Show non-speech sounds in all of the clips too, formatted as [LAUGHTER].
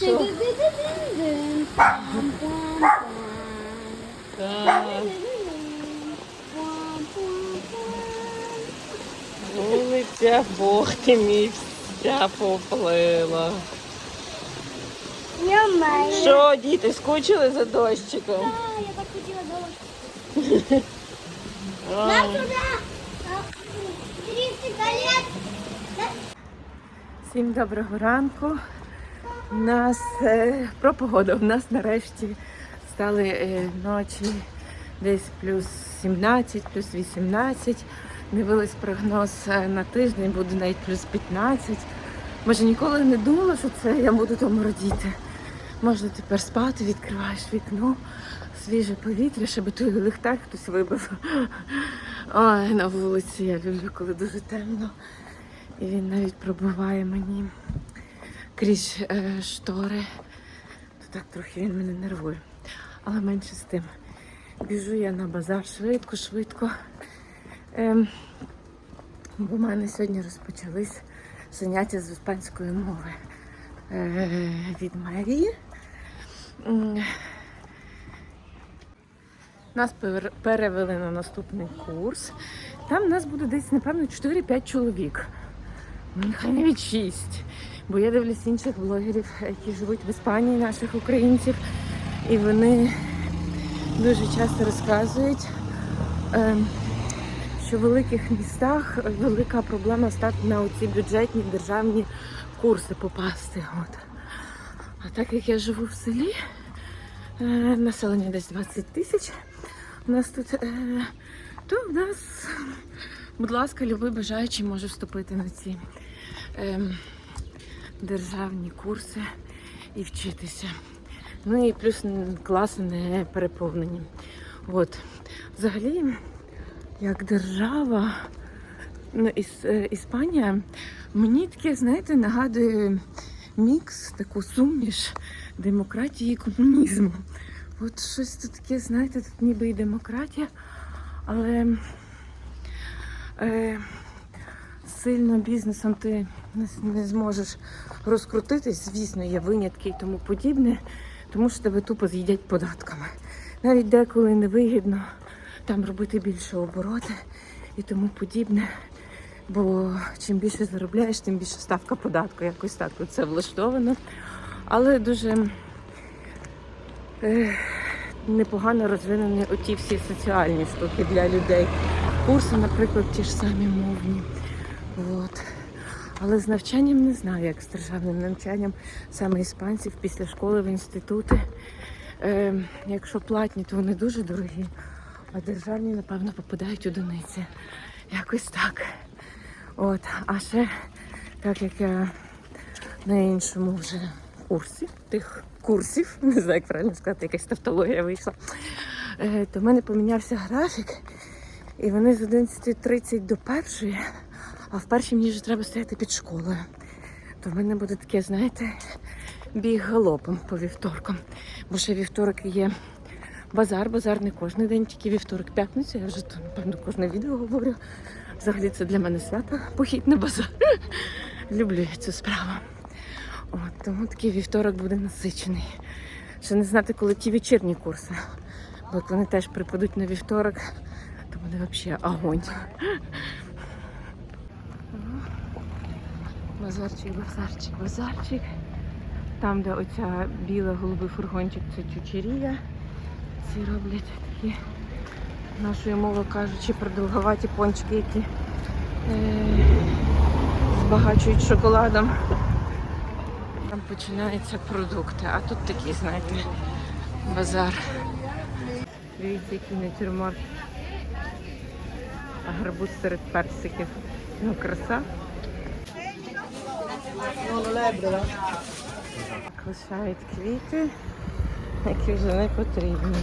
Що? Вулиця, Бог ти мій, вся поплила. Що, діти, скучили за дощиком? Я так хотела дождь. А, Нам туда. 30 лет. Всім доброго ранку. Нас е, про погоду. У нас нарешті стали е, ночі десь плюс 17, плюс 18. Дивились прогноз е, на тиждень, буде навіть плюс 15. Може ніколи не думала, що це я буду тому радіти. Можна тепер спати, відкриваєш вікно, свіже повітря, щоб той лихтар хтось вибив. Ой, на вулиці я люблю, коли дуже темно. І він навіть пробиває мені крізь е, штори. То так трохи він мене нервує. Але менше з тим. Біжу я на базар швидко, швидко. Ем, бо в мене сьогодні розпочались заняття з іспанської мови е, від Марії. Нас перевели на наступний курс. Там нас буде десь, напевно, 4-5 чоловік. Ну, Нехай навіть 6. Бо я дивлюсь інших блогерів, які живуть в Іспанії, наших українців, і вони дуже часто розказують, ем, що в великих містах велика проблема стати на оці бюджетні державні курси попасти. От. А так як я живу в селі, е, населення десь 20 тисяч, у нас тут, е, то в нас, будь ласка, любий бажаючий може вступити на ці ем, державні курси і вчитися. Ну і плюс класи не переповнені. От. Взагалі, як держава, ну, Іс- е, Іспанія, мені таке, знаєте, нагадує мікс, таку суміш демократії і комунізму. От щось тут таке, знаєте, тут ніби і демократія, але е, сильно бізнесом ти не, зможеш розкрутитись. Звісно, є винятки і тому подібне, тому що тебе тупо з'їдять податками. Навіть деколи невигідно там робити більше обороти і тому подібне. Бо чим більше заробляєш, тим більше ставка податку. Якось так це влаштовано. Але дуже е, непогано розвинені оті всі соціальні штуки для людей. Курси, наприклад, ті ж самі мовні. Але з навчанням не знаю, як з державним навчанням саме іспанців після школи в інститути. Е, якщо платні, то вони дуже дорогі, а державні, напевно, попадають одиниці. Якось так. От. А ще, так як я на іншому вже курсі, тих курсів, [LAUGHS] не знаю, як правильно сказати, якась тавтологія вийшла, е, то в мене помінявся графік, і вони з 11.30 до першої, а в першій мені вже треба стояти під школою. То в мене буде таке, знаєте, біг галопом по вівторкам. Бо ще вівторок є базар, базар не кожен день, тільки вівторок, п'ятниця. Я вже тут, напевно, кожне відео говорю. Взагалі це для мене свято, похід на базар. Люблю я цю справу. От, тому такий вівторок буде насичений. Ще не знати, коли ті вечірні курси. Бо як вони теж припадуть на вівторок, то буде взагалі огонь. Базарчик, базарчик, базарчик. Там, де оця біла голубий фургончик, це чучерія. Ці роблять такі, нашою мовою кажучи, продовгуваті пончики, які е, збагачують шоколадом. Там починаються продукти, а тут такі, знаєте, базар. Дивіться, який натюрморт. Гарбуз серед персиків. Ну, краса. Лишають квіти, які вже не потрібні.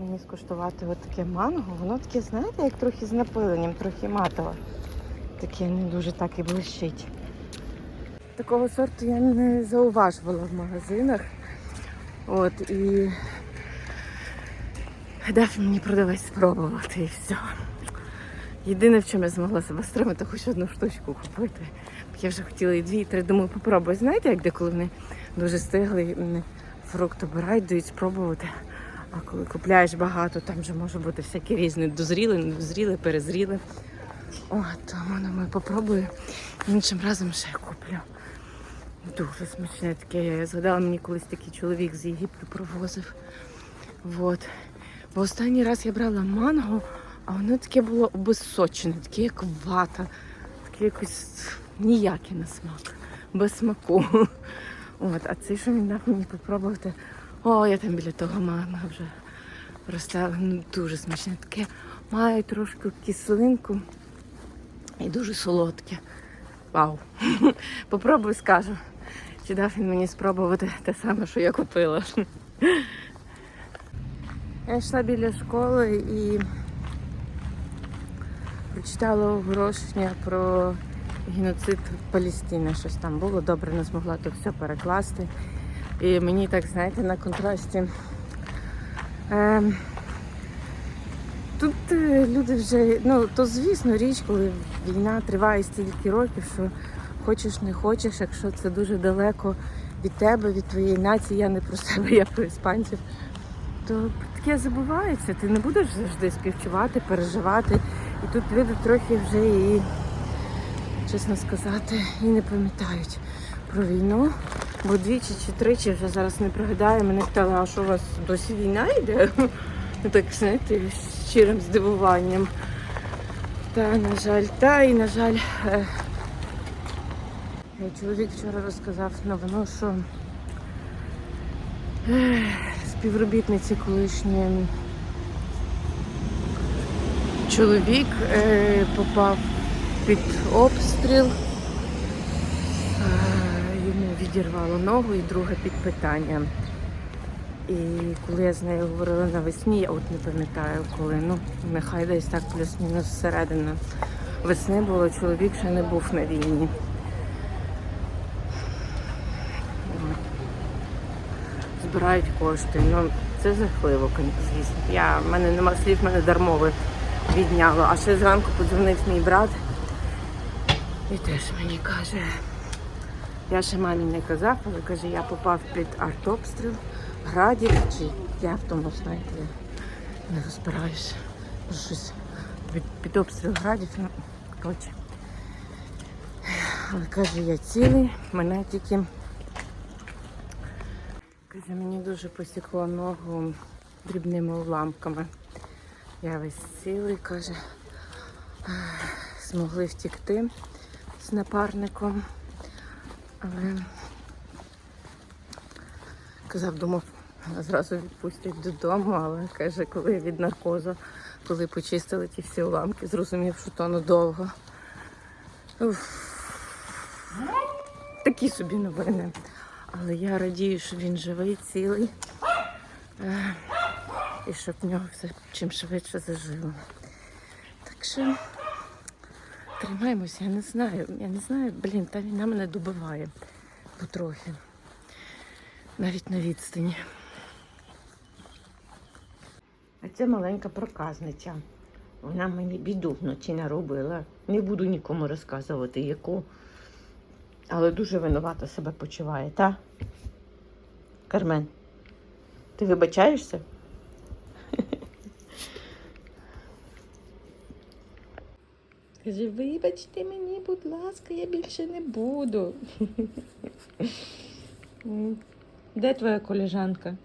Мені скуштувати таке манго, воно таке, знаєте, як трохи з напиленням, трохи матове. Таке не дуже так і блищить. Такого сорту я не зауважувала в магазинах. От і дав мені продавець спробувати і все. Єдине, в чому я змогла себе стримати, хоч одну штучку купити. Я вже хотіла і дві, і три. Думаю, попробую. Знаєте, як деколи вони дуже стигли, фрукт обирають, дають спробувати. А коли купляєш багато, там вже може бути всякі різні дозріли, недозріли, перезріли. О, тому думаю, попробую. Іншим разом ще куплю. Дуже смачне таке. Я згадала, мені колись такий чоловік з Єгипту провозив. Вот. Бо останній раз я брала манго, а воно таке було обезсочене, таке як вата, таке якось ніяке на смак, без смаку. От, а це, що він дав мені попробувати. О, я там біля того мама вже розставила. Ну, дуже смачне. Таке має трошки кислинку і дуже солодке. Вау. [LAUGHS] Попробую скажу. Чи дав він мені спробувати те саме, що я купила. Я йшла біля школи і прочитала оголошення про геноцид Палестини. Щось там було, добре не змогла то все перекласти. І мені так, знаєте, на контрасті. Ем, тут е, люди вже, ну то звісно річ, коли війна триває стільки років, що хочеш не хочеш, якщо це дуже далеко від тебе, від твоєї нації, я не про себе, я про іспанців то таке забувається. Ти не будеш завжди співчувати, переживати. І тут люди трохи вже і, чесно сказати, і не пам'ятають про війну. Бо двічі чи тричі вже зараз не пригадаю, мене питали, а що у вас досі війна йде? Ну так, знаєте, з щирим здивуванням. Та, на жаль, та і на жаль, е, е, чоловік вчора розказав новину, що е, співробітниці колишньої чоловік е, попав під обстріл. Йому відірвало ногу і друге під питанням. І коли я з нею говорила навесні, я от не пам'ятаю коли, ну нехай десь так плюс-мінус середина весни було, чоловік ще не був на війні. Збирають кошти. Ну це жахливо, звісно. Я в мене нема слів, мене дармове відняло. А ще зранку подзвонив мій брат і теж мені каже, я ще мамі не казав, але каже, я попав під артобстріл, градів, чи я в тому знаєте, не розбираюся. Щось під, під обстріл градів, ну коротше. Але каже, я цілий, мене тільки Каже, мені дуже посікло ногу дрібними уламками. Я весь цілий, каже, змогли втікти з напарником. Але казав, думав, зразу відпустять додому, але каже, коли від наркозу, коли почистили ті всі уламки, зрозумів, що то надовго. Уф. Такі собі новини. Але я радію, що він живий, цілий. Е, І щоб в нього все чим швидше зажило. Так що тримаємося, я не знаю. Я не знаю, блін, та війна мене добиває потрохи. Навіть на відстані. А це маленька проказниця. Вона мені біду вночі наробила. Не буду нікому розказувати, яку але дуже винувато себе почуває, та? Кармен, ти вибачаєшся? Каже, вибачте мені, будь ласка, я більше не буду. Де твоя коліжанка?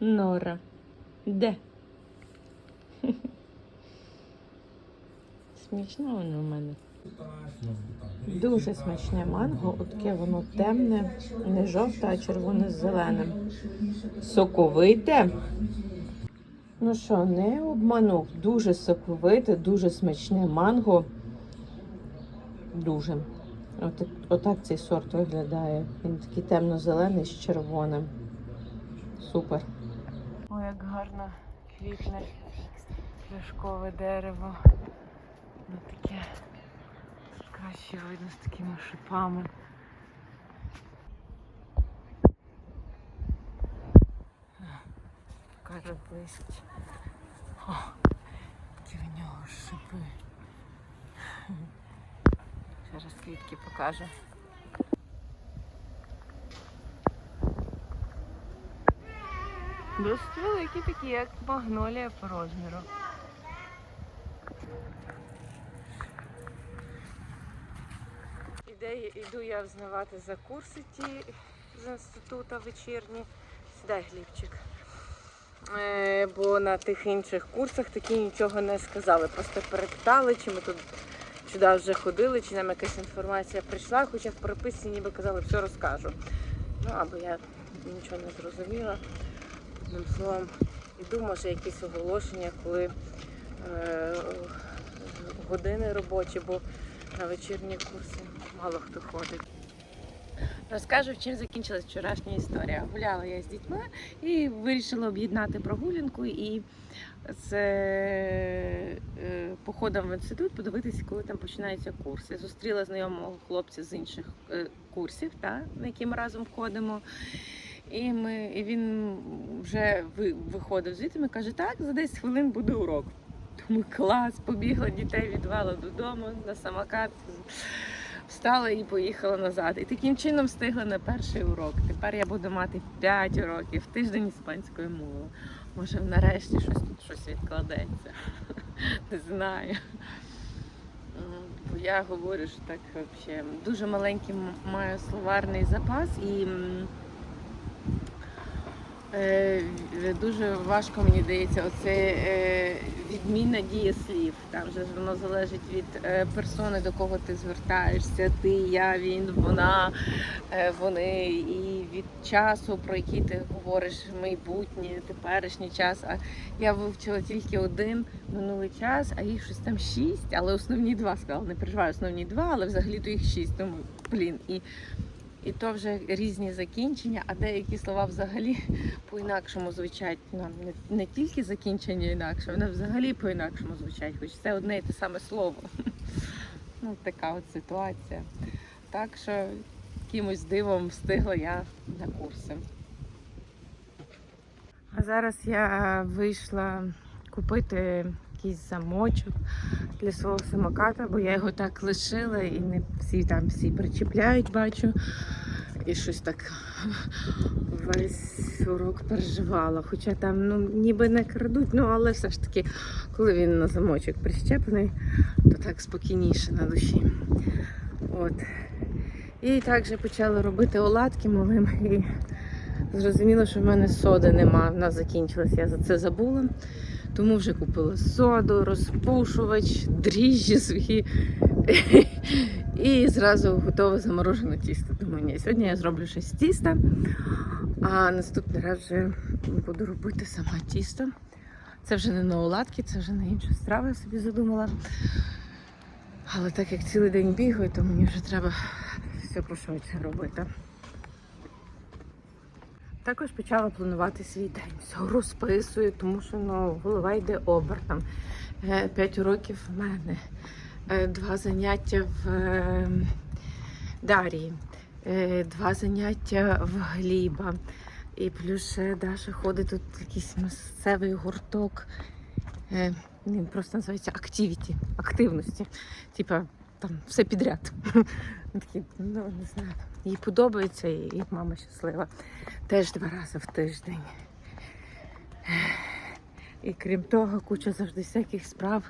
Нора. Де? Смішно воно в мене. Дуже смачне манго, отаке воно темне, не жовте, а червоне з зеленим. Соковите. Ну що, не обманув. Дуже соковите, дуже смачне манго. Дуже. Отак, отак цей сорт виглядає. Він такий темно-зелений з червоним. Супер. Ой, як гарно квітне пляшкове дерево. Ну таке краще видно з такими шипами. Каже близько. О, які в нього шипи. Зараз квітки покажу. Досить великі такі, як магнолія по розміру. Іде, іду я взнавати за курси ті з інституту вечірні. Сідай, Глібчик. Е, бо на тих інших курсах такі нічого не сказали. Просто перепитали, чи ми тут сюди вже ходили, чи нам якась інформація прийшла, хоча в переписці ніби казали, все розкажу. Ну, або я нічого не зрозуміла. Одним словом, іду, може, якісь оголошення, коли е, години робочі, бо на вечірні курси мало хто ходить. Розкажу, чим закінчилась вчорашня історія. Гуляла я з дітьми і вирішила об'єднати прогулянку і з е, походом в інститут подивитися, коли там починаються курси. Зустріла знайомого хлопця з інших е, курсів, та, на які ми разом ходимо. І, ми, і він вже ви- виходив звідти і каже, так, за 10 хвилин буде урок. Тому клас, побігла дітей, відвела додому на самокат, встала і поїхала назад. І таким чином встигла на перший урок. Тепер я буду мати 5 уроків, тиждень іспанської мови. Може, нарешті щось тут щось відкладеться. [LAUGHS] Не знаю. Бо я говорю, що так взагалі дуже маленький маю словарний запас і. М, Е, Дуже важко мені здається, оце е, відміна дієслів. Там же ж воно залежить від е, персони, до кого ти звертаєшся. Ти, я, він, вона, е, вони, і від часу, про який ти говориш, майбутнє, теперішній час. А я вивчила тільки один минулий час, а їх щось там шість, але основні два сказала. Не переживаю, основні два, але взагалі то їх шість. Тому блін. І і то вже різні закінчення, а деякі слова взагалі по-інакшому звучать. Ну, не, не тільки закінчення інакше, вони взагалі по-інакшому звучать, хоч це одне і те саме слово. [LAUGHS] Ну, така от ситуація. Так що якимось дивом встигла я на курси. А зараз я вийшла купити якийсь замочок для свого самоката, бо я його так лишила і не всі там всі причіпляють, бачу. І щось так весь урок переживала. Хоча там ну, ніби не крадуть, ну але все ж таки, коли він на замочок прищеплений, то так спокійніше на душі. От. І також почали робити оладки малим. І зрозуміло, що в мене соди нема, вона закінчилась, я за це забула. Тому вже купила соду, розпушувач, дріжджі свої. І зразу готове заморожене тісто. Думаю, ні, сьогодні я зроблю щось з тіста, а наступний раз вже буду робити сама тісто. Це вже не на оладки, це вже на іншу страву я собі задумала. Але так як цілий день бігаю, то мені вже треба все пошвидше робити. Також почала планувати свій день. Все розписую, тому що ну, голова йде обертом. Е, П'ять уроків в мене, Е, два заняття в е, Дарії, два заняття в Гліба. І плюс ще Даша ходить тут якийсь місцевий гурток. Він просто називається активіті, активності. Типа там все підряд. Такий, ну не знаю. Їй подобається і мама щаслива. Теж два рази в тиждень. І крім того, куча завжди всяких справ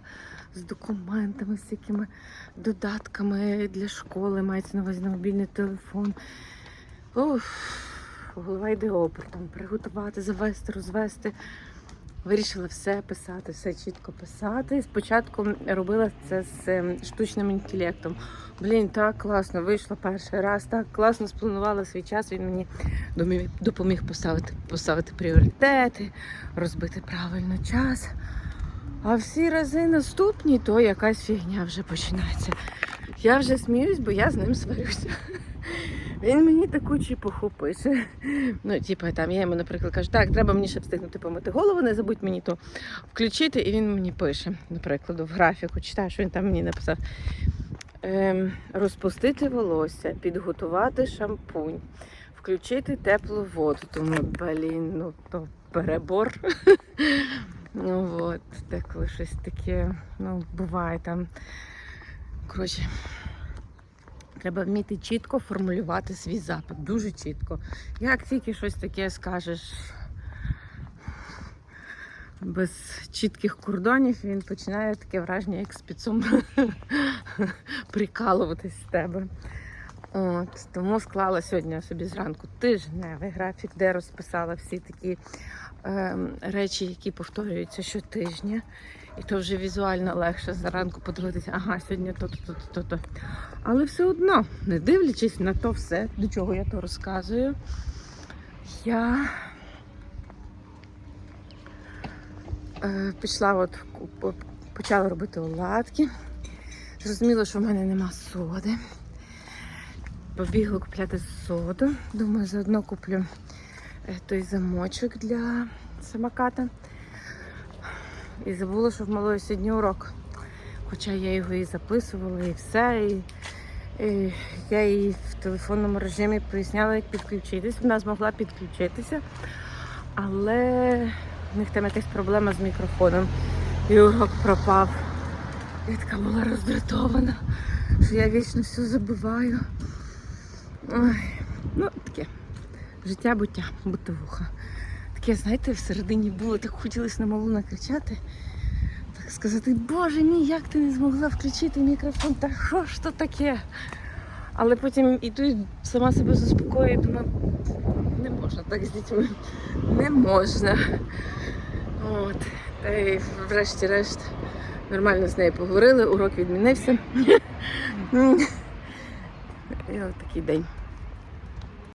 з документами, з всякими додатками для школи, мається на увазі на мобільний телефон. Уф, голова йде опертом. Приготувати, завести, розвести. Вирішила все писати, все чітко писати. Спочатку робила це з ем, штучним інтелектом. Блін, так класно вийшло перший раз, так класно спланувала свій час. Він мені допоміг поставити, поставити пріоритети, розбити правильно час. А всі рази наступні, то якась фігня вже починається. Я вже сміюсь, бо я з ним сварюся. Він мені таку чепуху пише. Ну, типу, там я йому, наприклад, кажу, так, треба мені ще встигнути помити голову, не забудь мені то включити. І він мені пише, наприклад, в графіку, читаю, що він там мені написав. Ем, розпустити волосся, підготувати шампунь, включити теплу воду. Тому, блін, ну то перебор. Ну от, деколи щось таке, ну, буває там. Коротше, треба вміти чітко формулювати свій запит, дуже чітко. Як тільки щось таке скажеш без чітких кордонів, він починає таке враження, як спецом [LAUGHS] прикалуватись з тебе. От, тому склала сьогодні собі зранку тижневий графік, де розписала всі такі речі, які повторюються щотижня. І то вже візуально легше зранку подивитися, ага, сьогодні то-то, то-то, то-то. Але все одно, не дивлячись на то все, до чого я то розказую, я е, пішла, от, почала робити оладки. Зрозуміла, що в мене нема соди. Побігла купляти соду. Думаю, заодно куплю той замочок для самоката. І забула, що в малої сьогодні урок. Хоча я його і записувала, і все. І, і я їй в телефонному режимі поясняла, як підключитись. Вона змогла підключитися, але в них там якась проблема з мікрофоном. І урок пропав. Я така була роздратована, що я вічно все забуваю. Ой, ну таке. Життя буття, бутовуха. Таке, знаєте, всередині було, так хотілося на малу накричати. Так сказати, боже мій, як ти не змогла включити мікрофон? Та що ж то таке? Але потім і сама себе заспокоюю, думаю, не можна так з дітьми. Не можна. От. Та й врешті-решт нормально з нею поговорили, урок відмінився. [LAUGHS] І от такий день.